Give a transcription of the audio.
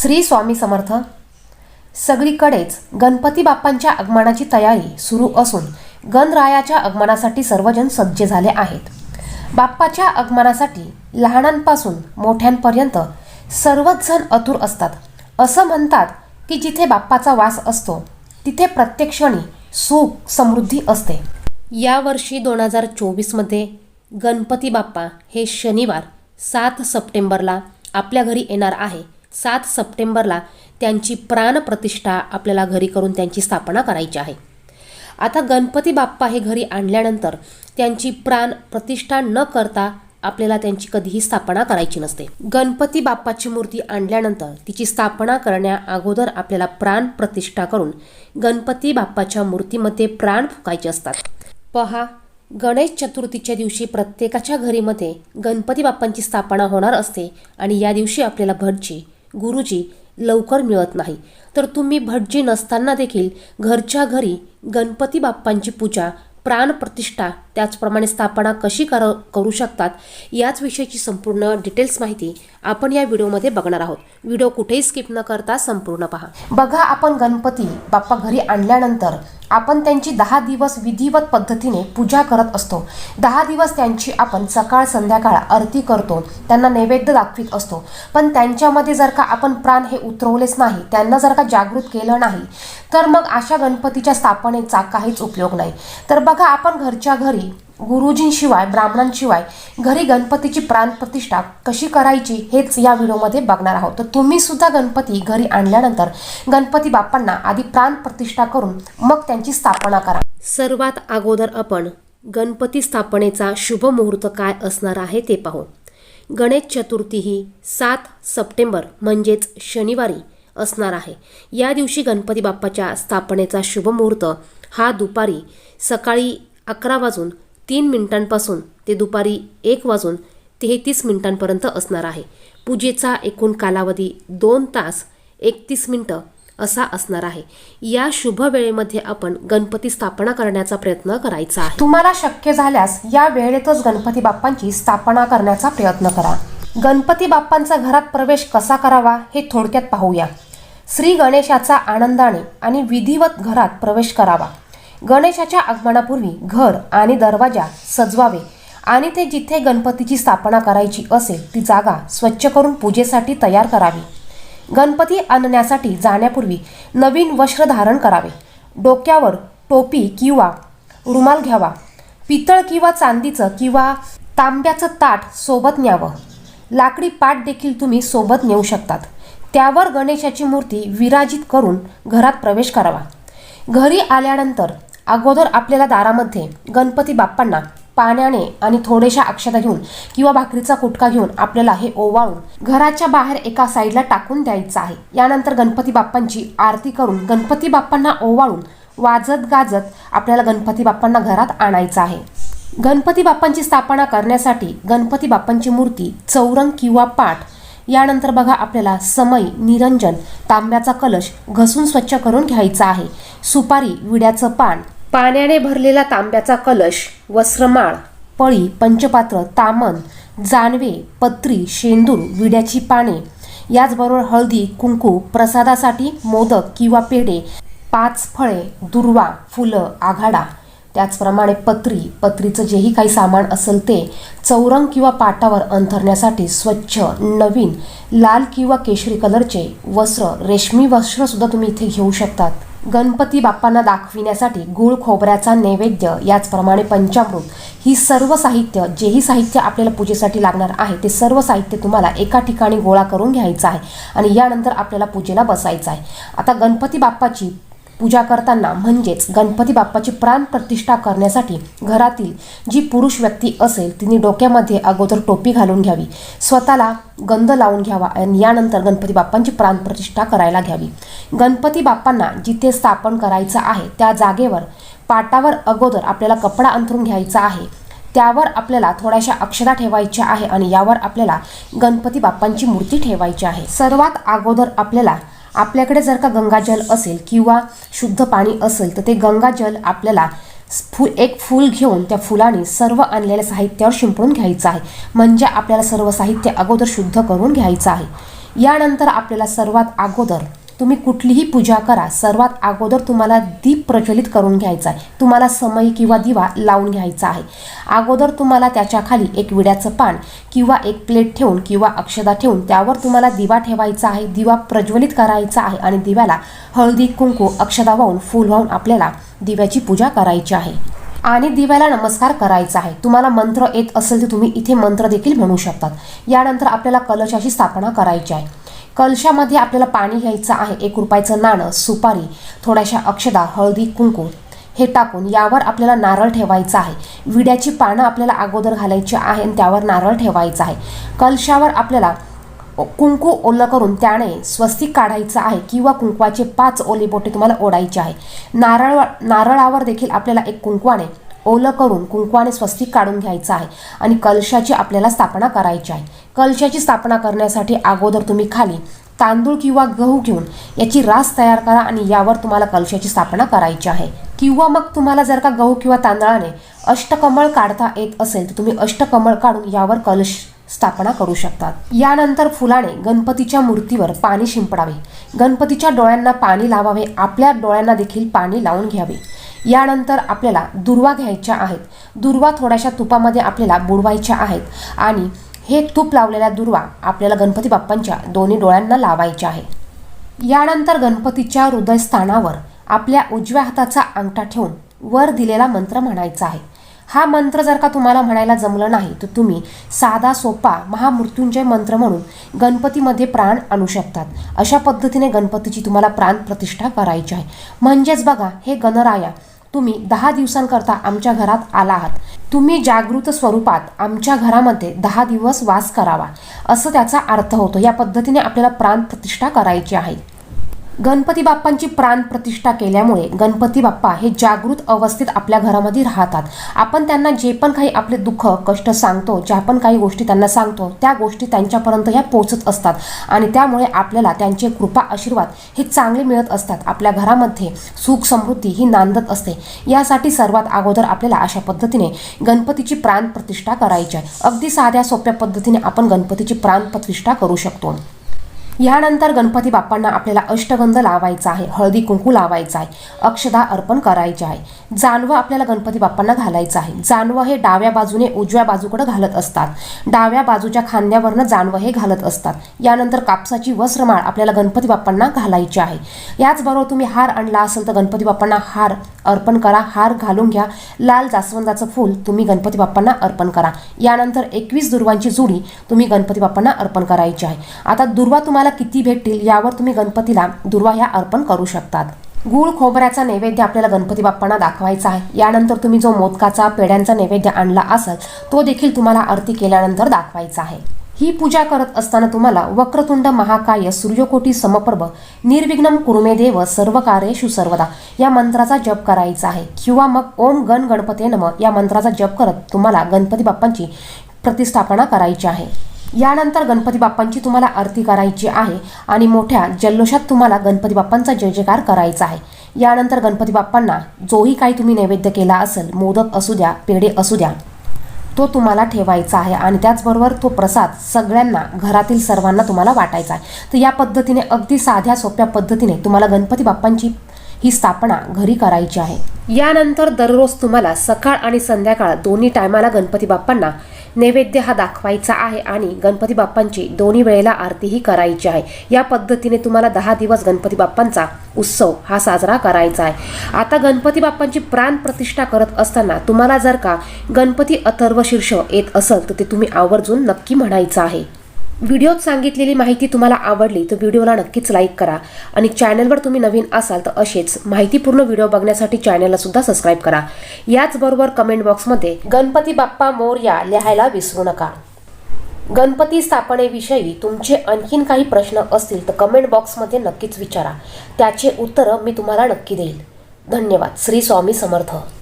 श्री स्वामी समर्थ. सगळीकडेच गणपती बाप्पांच्या आगमनाची तयारी सुरू असून गणरायाच्या आगमनासाठी सर्वजण सज्ज झाले आहेत. बाप्पाच्या आगमनासाठी लहानांपासून मोठ्यांपर्यंत सर्वच जण अतुर असतात. असं म्हणतात की जिथे बाप्पाचा वास असतो तिथे प्रत्येक क्षणी सुख समृद्धी असते. यावर्षी दोन हजार चोवीसमध्ये गणपती बाप्पा हे शनिवार सात सप्टेंबरला आपल्या घरी येणार आहे. सात सप्टेंबरला त्यांची प्राणप्रतिष्ठा आपल्याला घरी करून त्यांची स्थापना करायची आहे. आता गणपती बाप्पा हे घरी आणल्यानंतर त्यांची प्राण प्रतिष्ठा न करता आपल्याला त्यांची कधीही स्थापना करायची नसते. गणपती बाप्पाची मूर्ती आणल्यानंतर तिची स्थापना करण्या अगोदर आपल्याला प्राण प्रतिष्ठा करून गणपती बाप्पाच्या मूर्तीमध्ये प्राण फुकायचे असतात. पहा गणेश चतुर्थीच्या दिवशी प्रत्येकाच्या घरीमध्ये गणपती बाप्पांची स्थापना होणार असते आणि या दिवशी आपल्याला भटजी गुरुजी लवकर मिळत नाही. तर तुम्ही भटजी नसताना देखील घरच्या घरी गणपती बाप्पांची पूजा प्राणप्रतिष्ठा त्याचप्रमाणे स्थापना कशी कर करू शकतात याच विषयीची संपूर्ण डिटेल्स माहिती आपण या व्हिडिओमध्ये बघणार आहोत. व्हिडिओ कुठेही स्किप न करता संपूर्ण पहा. बघा आपण गणपती बाप्पा घरी आणल्यानंतर आपण त्यांची दहा दिवस विधिवत पद्धतीने पूजा करत असतो. दहा दिवस त्यांची आपण सकाळ संध्याकाळ आरती करतो. त्यांना नैवेद्य दाखवित असतो. पण त्यांच्यामध्ये जर का आपण प्राण हे उतरवलेच नाही त्यांना जर का जागृत केलं नाही तर मग अशा गणपतीच्या स्थापनेचा काहीच उपयोग नाही. तर बघा आपण घरच्या घरी गुरुजींशिवाय ब्राह्मणांशिवाय घरी गणपतीची प्राणप्रतिष्ठा कशी करायची हेच या व्हिडिओमध्ये बघणार आहोत. तर तुम्ही सुद्धा गणपती घरी आणल्यानंतर गणपती बाप्पांना आधी प्राणप्रतिष्ठा करून मग त्यांची स्थापना करा. सर्वात अगोदर आपण गणपती स्थापनेचा शुभ मुहूर्त काय असणार आहे ते पाहू. गणेश चतुर्थी ही सात सप्टेंबर म्हणजेच शनिवारी असणार आहे. या दिवशी गणपती बाप्पाच्या स्थापनेचा शुभ मुहूर्त हा दुपारी सकाळी अकरा वाजून तीन मिनिटांपासून ते दुपारी एक वाजून तेहतीस मिनिटांपर्यंत असणार आहे. पूजेचा एकूण कालावधी दोन तास एकतीस मिनटं असा असणार आहे. या शुभ वेळेमध्ये आपण गणपती स्थापना करण्याचा प्रयत्न करायचा आहे. तुम्हाला शक्य झाल्यास या वेळेतच गणपती बाप्पांची स्थापना करण्याचा प्रयत्न करा. गणपती बाप्पांचा घरात प्रवेश कसा करावा हे थोडक्यात पाहूया. श्री गणेशाचा आनंदाने आणि विधिवत घरात प्रवेश करावा. गणेशाच्या आगमनापूर्वी घर आणि दरवाजा सजवावे आणि ते जिथे गणपतीची स्थापना करायची असेल ती जागा स्वच्छ करून पूजेसाठी तयार करावी. गणपती आणण्यासाठी जाण्यापूर्वी नवीन वस्त्र धारण करावे. डोक्यावर टोपी किंवा रुमाल घ्यावा. पितळ किंवा चांदीचं किंवा तांब्याचं ताट सोबत न्यावं. लाकडी पाट देखील तुम्ही सोबत नेऊ शकतात. त्यावर गणेशाची मूर्ती विराजित करून घरात प्रवेश करावा. घरी आल्यानंतर अगोदर आपल्याला दारामध्ये गणपती बाप्पांना पाण्याने आणि थोड्याशा अक्षता घेऊन किंवा भाकरीचा कुटका घेऊन आपल्याला हे ओवाळून घराच्या बाहेर एका साईडला टाकून द्यायचं आहे. यानंतर गणपती बाप्पांची आरती करून गणपती बाप्पांना ओवाळून वाजत गाजत आपल्याला गणपती बाप्पांना घरात आणायचं आहे. गणपती बाप्पांची स्थापना करण्यासाठी गणपती बाप्पांची मूर्ती चौरंग किंवा पाठ यानंतर बघा आपल्याला समई निरंजन तांब्याचा कलश घसून स्वच्छ करून घ्यायचा आहे. सुपारी विड्याचं पान पाण्याने भरलेला तांब्याचा कलश वस्त्रमाळ पळी पंचपात्र तामन जानवे पत्री शेंदूर विड्याची पाने याचबरोबर हळदी कुंकू प्रसादासाठी मोदक किंवा पेढे पाच फळे दुर्वा फुलं आघाडा त्याचप्रमाणे पत्री पत्रीचं जेही काही सामान असेल ते चौरंग किंवा पाटावर अंथरण्यासाठी स्वच्छ नवीन लाल किंवा केशरी कलरचे वस्त्र रेशमी वस्त्रसुद्धा तुम्ही इथे घेऊ शकतात. गणपती बाप्पांना दाखविण्यासाठी गुळ खोबऱ्याचा नैवेद्य याचप्रमाणे पंचामृत ही सर्व साहित्य जेही साहित्य आपल्याला पूजेसाठी लागणार आहे ते सर्व साहित्य तुम्हाला एका ठिकाणी गोळा करून घ्यायचं आहे आणि यानंतर आपल्याला पूजेला बसायचं आहे. आता गणपती बाप्पाची पूजा करताना म्हणजेच गणपती बाप्पाची प्राण प्रतिष्ठा करण्यासाठी घरातील जी पुरुष व्यक्ती असेल तिने डोक्यामध्ये अगोदर टोपी घालून घ्यावी स्वतःला गंध लावून घ्यावा आणि यानंतर गणपती बाप्पांची प्राण प्रतिष्ठा करायला घ्यावी. गणपती बाप्पांना जिथे स्थापन करायचं आहे त्या जागेवर पाटावर अगोदर आपल्याला कपडा अंथरून घ्यायचा आहे. त्यावर आपल्याला थोड्याशा अक्षरा ठेवायच्या आहे आणि यावर आपल्याला गणपती बाप्पांची मूर्ती ठेवायची आहे. सर्वात अगोदर आपल्याला आपल्याकडे जर का गंगाजल असेल किंवा शुद्ध पाणी असेल तर ते गंगाजल आपल्याला फुल एक फूल घेऊन त्या फुलाने सर्व आणलेल्या साहित्यावर शिंपडून घ्यायचं आहे. म्हणजे आपल्याला सर्व साहित्य अगोदर शुद्ध करून घ्यायचं आहे. यानंतर आपल्याला सर्वात अगोदर तुम्ही कुठलीही पूजा करा. सर्वात अगोदर तुम्हाला दीप प्रज्वलित करून घ्यायचा आहे. तुम्हाला समय किंवा दिवा लावून घ्यायचा आहे. अगोदर तुम्हाला त्याच्याखाली एक विड्याचं पान किंवा एक प्लेट ठेवून किंवा अक्षदा ठेवून त्यावर तुम्हाला दिवा ठेवायचा आहे. दिवा प्रज्वलित करायचा आहे आणि दिव्याला हळदी कुंकू अक्षदा वाहून फूल वाहून आपल्याला दिव्याची पूजा करायची आहे. आणि दिव्याला नमस्कार करायचा आहे. तुम्हाला मंत्र येत असेल तर तुम्ही इथे मंत्र देखील म्हणू शकतात. यानंतर आपल्याला कलशाची स्थापना करायची आहे. कलशामध्ये आपल्याला पाणी घ्यायचं आहे. एक रुपयाचं नाणं सुपारी थोड्याशा अक्षदा हळदी कुंकू हे टाकून यावर आपल्याला नारळ ठेवायचा आहे. विड्याची पानं आपल्याला अगोदर घालायची आहे आणि त्यावर नारळ ठेवायचा आहे. कलशावर आपल्याला कुंकू ओलं करून त्याने स्वस्तिक काढायचं आहे किंवा कुंकवाचे पाच ओले बोटे तुम्हाला ओढायचे आहे. नारळ नारळावर देखील आपल्याला एक कुंकवाने ओलं करून कुंकवाने स्वस्तिक काढून घ्यायचं आहे आणि कलशाची आपल्याला स्थापना करायची आहे. कलशाची स्थापना करण्यासाठी अगोदर तुम्ही खाली तांदूळ किंवा गहू घेऊन याची रास तयार करा आणि यावर तुम्हाला कलशाची स्थापना करायची आहे. किंवा मग तुम्हाला जर का गहू किंवा तांदळाने अष्टकमळ काढता येत असेल तर तुम्ही अष्टकमळ काढून यावर कलश स्थापना करू शकतात. यानंतर फुलाने गणपतीच्या मूर्तीवर पाणी शिंपडावे. गणपतीच्या डोळ्यांना पाणी लावावे. आपल्या डोळ्यांना देखील पाणी लावून घ्यावे. यानंतर आपल्याला दुर्वा घ्यायच्या आहेत. दुर्वा थोड्याशा तुपामध्ये आपल्याला बुडवायच्या आहेत. आणि हे तूप लावलेल्या दुर्वा आपल्याला गणपती बाप्पांच्या दोन्ही डोळ्यांना लावायच्या आहे यानंतर गणपतीच्या हृदयस्थानावर आपल्या उजव्या हाताचा अंगठा ठेवून वर दिलेला मंत्र म्हणायचा आहे. हा मंत्र जर का तुम्हाला म्हणायला जमलं नाही तर तुम्ही साधा सोपा महामृत्युंजय मंत्र म्हणून गणपतीमध्ये प्राण आणू शकतात. अशा पद्धतीने गणपतीची तुम्हाला प्राण प्रतिष्ठा करायची आहे. म्हणजेच बघा हे गणराया तुम्ही दहा दिवसांकरता आमच्या घरात आला आहात. तुम्ही जागृत स्वरूपात आमच्या घरामध्ये दहा दिवस वास करावा. असं त्याचा अर्थ होतो. या पद्धतीने आपल्याला प्राण प्रतिष्ठा करायची आहे. गणपती बाप्पांची प्राण प्रतिष्ठा केल्यामुळे गणपती बाप्पा हे जागृत अवस्थेत आपल्या घरामध्ये राहतात. आपण त्यांना जे पण काही आपले दुःख कष्ट सांगतो ज्या पण काही गोष्टी त्यांना सांगतो त्या गोष्टी त्यांच्यापर्यंत ह्या पोचत असतात. आणि त्यामुळे आपल्याला त्यांचे कृपा आशीर्वाद हे चांगले मिळत असतात. आपल्या घरामध्ये सुख समृद्धी ही नांदत असते. यासाठी सर्वात अगोदर आपल्याला अशा पद्धतीने गणपतीची प्राण प्रतिष्ठा करायची आहे. अगदी साध्या सोप्या पद्धतीने आपण गणपतीची प्राण प्रतिष्ठा करू शकतो. यानंतर गणपती बाप्पांना आपल्याला अष्टगंध लावायचा आहे हळदी कुंकू लावायचा आहे अक्षदा अर्पण करायचे आहे. जानवं आपल्याला गणपती बाप्पांना घालायचं आहे. जानवं हे डाव्या बाजूने उजव्या बाजूकडे घालत असतात. डाव्या बाजूच्या खांद्यावरनं जानवं हे घालत असतात. यानंतर कापसाची वस्त्रमाळ आपल्याला गणपती बाप्पांना घालायची आहे. याचबरोबर तुम्ही हार आणला असेल तर गणपती बाप्पांना हार अर्पण करा. हार घालून घ्या. लाल जास्वंदाचं फूल तुम्ही गणपती बाप्पांना अर्पण करा. यानंतर एकवीस दुर्वांची जुडी तुम्ही गणपती बाप्पांना अर्पण करायची आहे. आता दुर्वा तुम्हाला किती भेटतील यावर तुम्ही गणपतीला दुर्वा ह्या अर्पण करू शकतात. गुळ खोबऱ्याचा नैवेद्य आपल्याला गणपती बाप्पांना दाखवायचा आहे. यानंतर तुम्ही जो मोदकाचा पेड्यांचा नैवेद्य आणला असाल तो देखील तुम्हाला आरती केल्यानंतर दाखवायचा आहे. ही पूजा करत असताना तुम्हाला वक्रतुंड महाकाय सूर्यकोटी समप्रभ निर्विघ्नम कुरुमे देव सर्व कार्येषु सर्वदा या मंत्राचा जप करायचा आहे. किंवा मग ओम गण गणपते नम या मंत्राचा जप करत तुम्हाला गणपती बाप्पांची प्रतिष्ठापना करायची आहे. यानंतर गणपती बाप्पांची तुम्हाला आरती करायची आहे आणि मोठ्या जल्लोषात तुम्हाला गणपती बाप्पांचा जय जयकार करायचा आहे. यानंतर गणपती बाप्पांना जोही काही तुम्ही नैवेद्य केला असेल मोदक असू द्या पेढे असू द्या तो तुम्हाला ठेवायचा आहे आणि त्याचबरोबर तो प्रसाद सगळ्यांना घरातील सर्वांना तुम्हाला वाटायचा आहे. तर या पद्धतीने अगदी साध्या सोप्या पद्धतीने तुम्हाला गणपती बाप्पांची ही स्थापना घरी करायची आहे. यानंतर दररोज तुम्हाला सकाळ आणि संध्याकाळ दोन्ही टायमाला गणपती बाप्पांना नैवेद्य हा दाखवायचा आहे आणि गणपती बाप्पांची दोन्ही वेळेला आरतीही करायची आहे. या पद्धतीने तुम्हाला दहा दिवस गणपती बाप्पांचा उत्सव हा साजरा करायचा आहे. आता गणपती बाप्पांची प्राण प्रतिष्ठा करत असताना तुम्हाला जर का गणपती अथर्व शीर्ष येत असेल तर ते तुम्ही आवर्जून नक्की म्हणायचं आहे. व्हिडिओत सांगितलेली माहिती तुम्हाला आवडली तर व्हिडिओला नक्कीच लाईक करा. आणि चॅनलवर तुम्ही नवीन असाल तर असेच माहितीपूर्ण व्हिडिओ बघण्यासाठी चॅनलला सुद्धा सबस्क्राईब करा. याचबरोबर कमेंट बॉक्समध्ये गणपती बाप्पा मोरया लिहायला विसरू नका. गणपती स्थापनेविषयी तुमचे आणखीन काही प्रश्न असतील तर कमेंट बॉक्समध्ये नक्कीच विचारा. त्याचे उत्तरं मी तुम्हाला नक्की देईल. धन्यवाद. श्री स्वामी समर्थ.